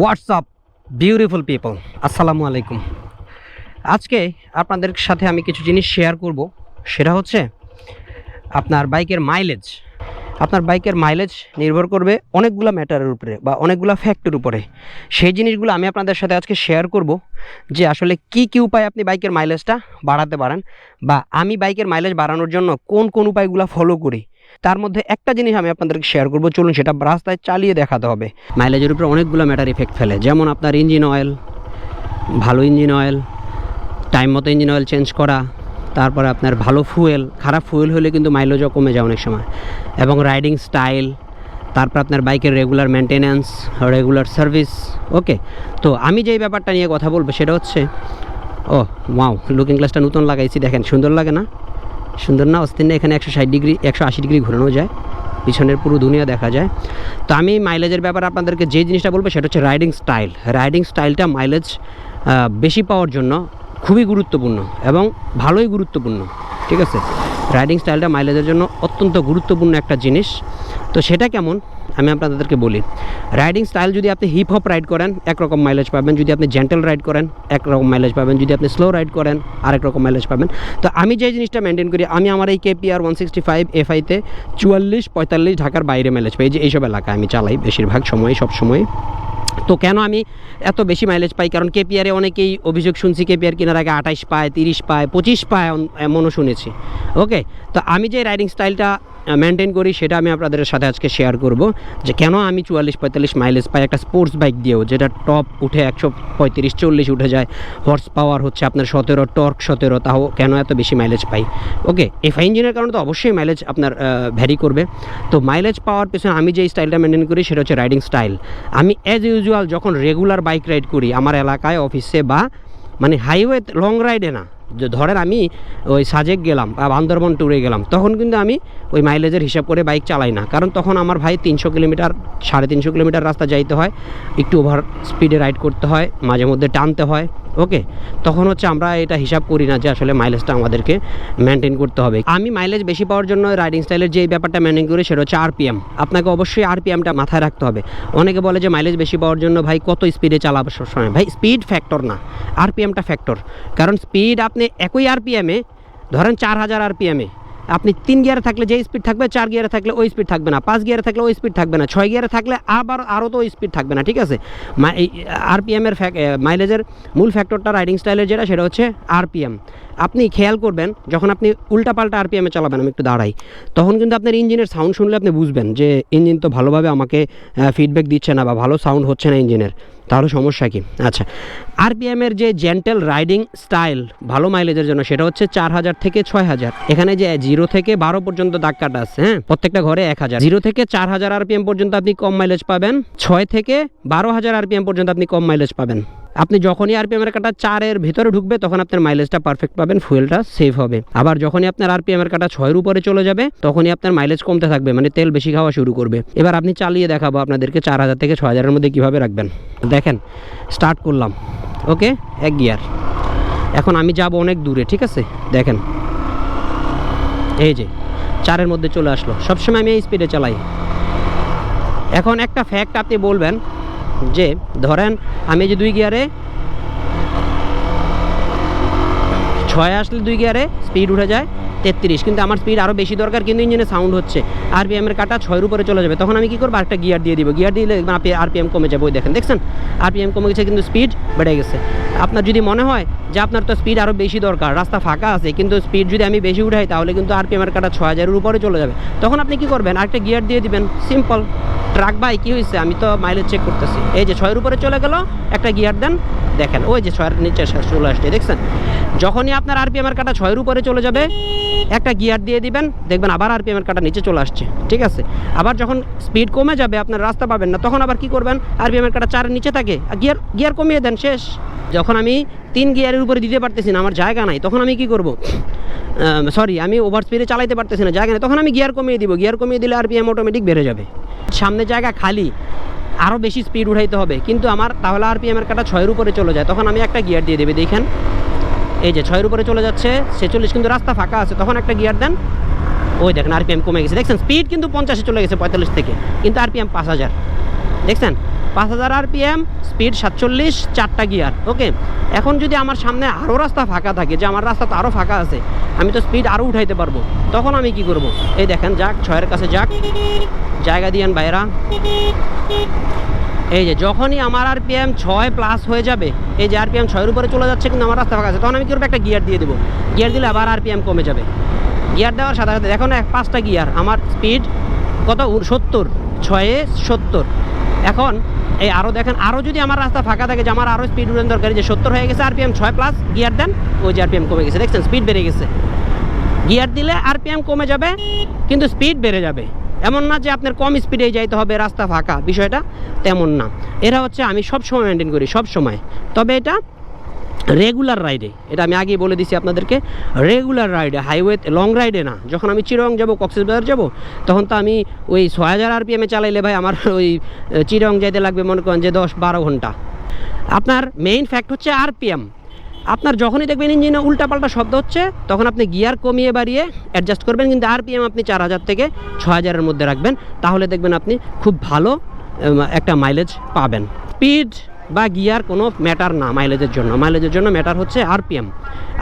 WhatsApp beautiful people আসসালামু আলাইকুম আজকে আপনাদের সাথে আমি কিছু জিনিস শেয়ার করব। সেটা হচ্ছে আপনার বাইকের মাইলেজ আপনার বাইকের মাইলেজ নির্ভর করবে অনেকগুলো ম্যাটারের উপরে বা অনেকগুলো ফ্যাক্টর উপরে। সেই জিনিসগুলো আমি আপনাদের সাথে আজকে শেয়ার করব যে আসলে কি কি উপায় আপনি বাইকের মাইলেজটা বাড়াতে পারেন বা আমি বাইকের মাইলেজ বাড়ানোর জন্য কোন কোন উপায়গুলো ফলো করি। তার মধ্যে একটা জিনিস আমি আপনাদেরকে শেয়ার করব। চলুন সেটা রাস্তায় চালিয়ে দেখাতে হবে। মাইলেজের উপরে অনেকগুলো ম্যাটার ইফেক্ট ফেলে। যেমন আপনার ইঞ্জিন অয়েল ভালো ইঞ্জিন অয়েল টাইম মতো ইঞ্জিন অয়েল চেঞ্জ করা, তারপরে আপনার ভালো ফুয়েল খারাপ ফুয়েল হলে কিন্তু মাইলেজও কমে যায় অনেক সময়। এবং রাইডিং স্টাইল তারপর আপনার বাইকের regular maintenance regular service okay তো আমি যেই ব্যাপারটা নিয়ে কথা বলব সেটা হচ্ছে, ও ওয়াও লুকিং গ্লাসটা নতুন লাগাইছি, দেখেন, সুন্দর লাগে না? সুন্দর না? অস্থির না? এখানে একশো ষাট ডিগ্রি, একশো আশি ডিগ্রি ঘোরানো যায়। পিছনের পুরো দুনিয়া দেখা যায়। তো আমি মাইলেজের ব্যাপারে আপনাদেরকে যে জিনিসটা বলব, সেটা হচ্ছে রাইডিং স্টাইল রাইডিং স্টাইলটা মাইলেজ বেশি পাওয়ার জন্য খুবই গুরুত্বপূর্ণ এবং ভালোই গুরুত্বপূর্ণ। ঠিক আছে? রাইডিং স্টাইলটা মাইলেজের জন্য অত্যন্ত গুরুত্বপূর্ণ একটা জিনিস। তো সেটা কেমন? আমি আপনাদেরকে বলি রাইডিং স্টাইল যদি আপনি হিপ হপ রাইড করেন, একরকম মাইলেজ পাবেন। যদি আপনি জেন্টেল রাইড করেন, একরকম মাইলেজ পাবেন। যদি আপনি স্লো রাইড করেন আরেক রকম মাইলেজ পাবেন। তো আমি যে জিনিসটা মেনটেন করি, আমি আমার এই কেপিআর ওয়ান সিক্সটি ফাইভ এফআইতে চুয়াল্লিশ, পঁয়তাল্লিশ ঢাকার বাইরে মাইলেজ পাই। যে এইসব এলাকায় আমি চালাই বেশিরভাগ সময়, সব সময়। তো কেন আমি এত বেশি মাইলেজ পাই? কারণ কেপিআরে অনেকেই অভিযোগ শুনছি কেপিআর কেনার আগে আঠাইশ পায়, তিরিশ পায়, পঁচিশ পায় এমনও শুনেছি। ওকে তো আমি যে রাইডিং স্টাইলটা মেনটেন করি, সেটা আমি আপনাদের সাথে আজকে শেয়ার করব যে কেন আমি চুয়াল্লিশ পঁয়তাল্লিশ মাইলেজ পাই একটা স্পোর্টস বাইক দিয়েও, যেটা টপ উঠে একশো পঁয়ত্রিশ, চল্লিশ উঠে যায়। হর্স পাওয়ার হচ্ছে আপনার সতেরো টর্ক সতেরো, তাও কেন এত বেশি মাইলেজ পাই? ওকে এফআই ইঞ্জিনের কারণে তো অবশ্যই মাইলেজ আপনার ভ্যারি করবে। তো মাইলেজ পাওয়ার পেছনে আমি যে স্টাইলটা মেনটেন করি, সেটা হচ্ছে রাইডিং স্টাইল আমি অ্যাজ ইউজুয়াল যখন রেগুলার বাইক রাইড করি, আমার এলাকায় অফিসে বা মানে হাইওয়ে লং রাইডে না ধরেন আমি ওই সাজেক গেলাম বা বান্দরবন ট্যুরে গেলাম, তখন কিন্তু আমি ওই মাইলেজের হিসাব করে বাইক চালাই না। কারণ তখন আমার ভাই তিনশো কিলোমিটার, সাড়ে তিনশো কিলোমিটার রাস্তা যাইতে হয়, একটু ওভার স্পিডে রাইড করতে হয়, মাঝে মধ্যে টানতে হয় ওকে তখন হচ্ছে আমরা এটা হিসাব করি না যে আসলে মাইলেজটা আমাদেরকে মেনটেন করতে হবে। আমি মাইলেজ বেশি পাওয়ার জন্য রাইডিং স্টাইলের যে ব্যাপারটা মেনটেন করি সেটা হচ্ছে আরপিএম আপনাকে অবশ্যই আরপিএমটা মাথায় রাখতে হবে। অনেকে বলে যে মাইলেজ বেশি পাওয়ার জন্য ভাই কত স্পিডে চালাবো সবসময়? ভাই স্পিড ফ্যাক্টর না আরপিএমটা ফ্যাক্টর কারণ স্পিড আপনি একই আরপিএমে ধরেন চার হাজার আরপিএমে আপনি তিন গিয়ারে থাকলে যে স্পিড থাকবে, চার গিয়ারে থাকলে ওই স্পিড থাকবে না, পাঁচ গিয়ারে থাকলে ওই স্পিড থাকবে না, ছয় গিয়ারে থাকলে আবার আরও তো ওই স্পিড থাকবে না, ঠিক আছে? আরপিএমের মাইলেজের মূল ফ্যাক্টরটা রাইডিং স্টাইলের যেটা, সেটা হচ্ছে আরপিএম আপনি খেয়াল করবেন, যখন আপনি উল্টাপাল্টা আরপিএমে চালাবেন, আমি একটু দাঁড়াই, তখন কিন্তু আপনার ইঞ্জিনের সাউন্ড শুনলে আপনি বুঝবেন যে, ইঞ্জিন তো ভালোভাবে আমাকে ফিডব্যাক দিচ্ছে না বা ভালো সাউন্ড হচ্ছে না ইঞ্জিনের। তাহলে সমস্যা কি? আচ্ছা আরপিএমের যে জেন্টেল রাইডিং স্টাইল ভালো মাইলেজের জন্য, সেটা হচ্ছে চার হাজার থেকে ছয় হাজার। এখানে যে জিরো থেকে বারো পর্যন্ত দাগ কাটা আছে হ্যাঁ? প্রত্যেকটা ঘরে এক হাজার। জিরো থেকে চার হাজার আরপিএম পর্যন্ত আপনি কম মাইলেজ পাবেন, ছয় থেকে বারো হাজার আরপিএম পর্যন্ত আপনি কম মাইলেজ পাবেন। আপনি যখনই আরপিএম এর কাটা চারের ভিতরে ঢুকবে, তখন আপনার মাইলেজটা পারফেক্ট পাবেন ফুয়েলটা সেভ হবে। আবার যখনই আপনার আরপিএম এর কাটা ছয়ের উপরে চলে যাবে, তখনই আপনার মাইলেজ কমতে থাকবে মানে তেল বেশি খাওয়া শুরু করবে। এবার আপনি চালিয়ে দেখাবো আপনাদেরকে চার হাজার থেকে ছয় হাজারের মধ্যে কীভাবে রাখবেন। দেখেন স্টার্ট করলাম ওকে এক গিয়ার এখন আমি যাব অনেক দূরে, ঠিক আছে? দেখেন, এই যে, চারের মধ্যে চলে আসলো। সবসময় আমি এই স্পিডে চালাই। এখন একটা ফ্যাক্ট আপনি বলবেন যে ধরেন আমি যে দুই গিয়ারে ছয় আসলে দুই গিয়ারে স্পিড উঠে যায়, তেত্রিশ। কিন্তু আমার স্পিড আরও বেশি দরকার, কিন্তু ইঞ্জিনে সাউন্ড হচ্ছে। আরপিএমের কাটা ছয়ের উপরে চলে যাবে। তখন আমি কী করব? আরেকটা গিয়ার দিয়ে দিব। গিয়ার দিলে আরপিএম কমে যাবে, ওই দেখেন। দেখছেন? আরপিএম কমে গেছে, কিন্তু স্পিড বেড়ে গেছে। আপনার যদি মনে হয় যে আপনার তো স্পিড আরও বেশি দরকার, রাস্তা ফাঁকা আছে, কিন্তু স্পিড যদি আমি বেশি উঠাই, তাহলে কিন্তু আরপিএমের কাটা ছয় হাজারের উপরে চলে যাবে। তখন আপনি কি করবেন? আরেকটা গিয়ার দিয়ে দিবেন। সিম্পল ট্রাক বাই কী হয়েছে? আমি তো মাইলেজ চেক করতেছি। এই যে ছয়ের উপরে চলে গেল, একটা গিয়ার দেন। দেখেন, ওই যে ছয়ের নিচে চলে আসছে, দেখছেন? যখনই আপনার আরপিএমের কাটা ছয়ের উপরে চলে যাবে, একটা গিয়ার দিয়ে দিবেন, দেখবেন আবার আরপিএমের কাটা নিচে চলে আসছে, ঠিক আছে? আবার যখন স্পিড কমে যাবে, আপনার রাস্তা পাবেন না, তখন আবার কি করবেন? আরপিএমের কাটা চারের নিচে থাকে গিয়ার গিয়ার কমিয়ে দেন, শেষ। যখন আমি তিন গিয়ারের উপরে দিতে পারতেছি না, আমার জায়গা নাই, তখন আমি কি করব? সরি আমি ওভার স্পিডে চালাইতে পারতেছি না, জায়গা নেই, তখন আমি গিয়ার কমিয়ে দিব গিয়ার কমিয়ে দিলে আরপিএম অটোমেটিক বেড়ে যাবে। সামনে জায়গা খালি আরও বেশি স্পিড উঠাইতে হবে। কিন্তু আমার তাহলে আর পি এমের কাটা ছয়ের উপরে চলে যায়। তখন আমি একটা গিয়ার দিয়ে দেবে, দেখেন। এই যে ছয়ের উপরে চলে যাচ্ছে, ছেচল্লিশ কিন্তু রাস্তা ফাঁকা আছে, তখন একটা গিয়ার দেন। ওই দেখেন আরপিএম কমে গেছে। দেখছেন স্পিড কিন্তু পঞ্চাশে চলে গেছে পঁয়তাল্লিশ থেকে, কিন্তু আর আরপিএম পাঁচ হাজার। দেখছেন, পাঁচ হাজার আর আরপিএম স্পিড সাতচল্লিশ, চারটা গিয়ার ওকে এখন যদি আমার সামনে আরও রাস্তা ফাঁকা থাকে, যে আমার রাস্তা তো আরও ফাঁকা আছে, আমি তো স্পিড আরও উঠাইতে পারব। তখন আমি কি করব? এই দেখেন, যাক, ছয়ের কাছে যাক। জায়গা দিয়েন বাইরা এই যে যখনই আমার আরপিএম ছয় প্লাস হয়ে যাবে, এই যে আরপিএম ছয়ের উপরে চলে যাচ্ছে কিন্তু আমার রাস্তা ফাঁকা আছে, তখন আমি করব? একটা গিয়ার দিয়ে দেবো। গিয়ার দিলে আবার আরপিএম কমে যাবে। গিয়ার দেওয়ার সাথে সাথে দেখো না, এক পাঁচটা গিয়ার আমার স্পিড কত? সত্তর, ছয়ে সত্তর। এখন এই আরও দেখেন আরও যদি আমার রাস্তা ফাঁকা থাকে যে আমার আরও স্পিড উড়ান দরকারি যে সত্তর হয়ে গেছে আর আরপিএম ছয় প্লাস গিয়ার দেন, ওই যে আর আরপিএম কমে গেছে। দেখছেন স্পিড বেড়ে গেছে। গিয়ার দিলে আর আরপিএম কমে যাবে, কিন্তু স্পিড বেড়ে যাবে। এমন না যে আপনার কম স্পিডে যাইতে হবে, রাস্তা ফাঁকা, বিষয়টা তেমন না। এরা হচ্ছে আমি সব সময় মেনটেন করি, সব সময়। তবে এটা রেগুলার রাইডে এটা আমি আগেই বলে দিছি আপনাদেরকে রেগুলার রাইডে হাইওয়ে লং রাইডে না। যখন আমি চিরং যাব কক্সবাজার যাব, তখন তো আমি ওই ছয় হাজার আরপিএমে চালাইলে ভাই আমার ওই চিরং যাইতে লাগবে মনে করেন যে দশ বারো ঘণ্টা। আপনার মেইন ফ্যাক্ট হচ্ছে আরপিএম আপনার যখনই দেখবেন ইঞ্জিনে উল্টাপাল্টা শব্দ হচ্ছে, তখন আপনি গিয়ার কমিয়ে বাড়িয়ে অ্যাডজাস্ট করবেন, কিন্তু আরপিএম আপনি চার হাজার থেকে ছ হাজারের মধ্যে রাখবেন। তাহলে দেখবেন আপনি খুব ভালো একটা মাইলেজ পাবেন। স্পিড বা গিয়ার কোনো ম্যাটার না মাইলেজের জন্য। মাইলেজের জন্য ম্যাটার হচ্ছে আরপিএম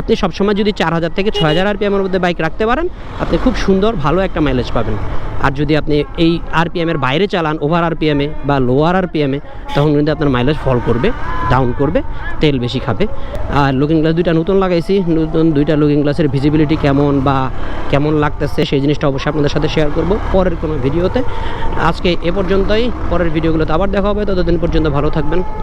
আপনি সবসময় যদি চার হাজার থেকে ছয় হাজার আরপিএমের মধ্যে বাইক রাখতে পারেন, আপনি খুব সুন্দর, ভালো একটা মাইলেজ পাবেন। আর যদি আপনি এই আরপিএমের বাইরে চালান ওভার আরপিএমে বা লোয়ার আরপিএমে তখন কিন্তু আপনার মাইলেজ ফল করবে ডাউন করবে, তেল বেশি খাবে। আর লুকিং গ্লাস দুইটা নতুন লাগাইছি। নতুন দুইটা লুকিং গ্লাসের ভিজিবিলিটি কেমন বা কেমন লাগতেছে, সেই জিনিসটা অবশ্যই আপনাদের সাথে শেয়ার করব পরের কোনো ভিডিওতে। আজকে এ পর্যন্তই, পরের ভিডিওগুলোতে আবার দেখা হবে। ততদিন পর্যন্ত ভালো থাকবেন।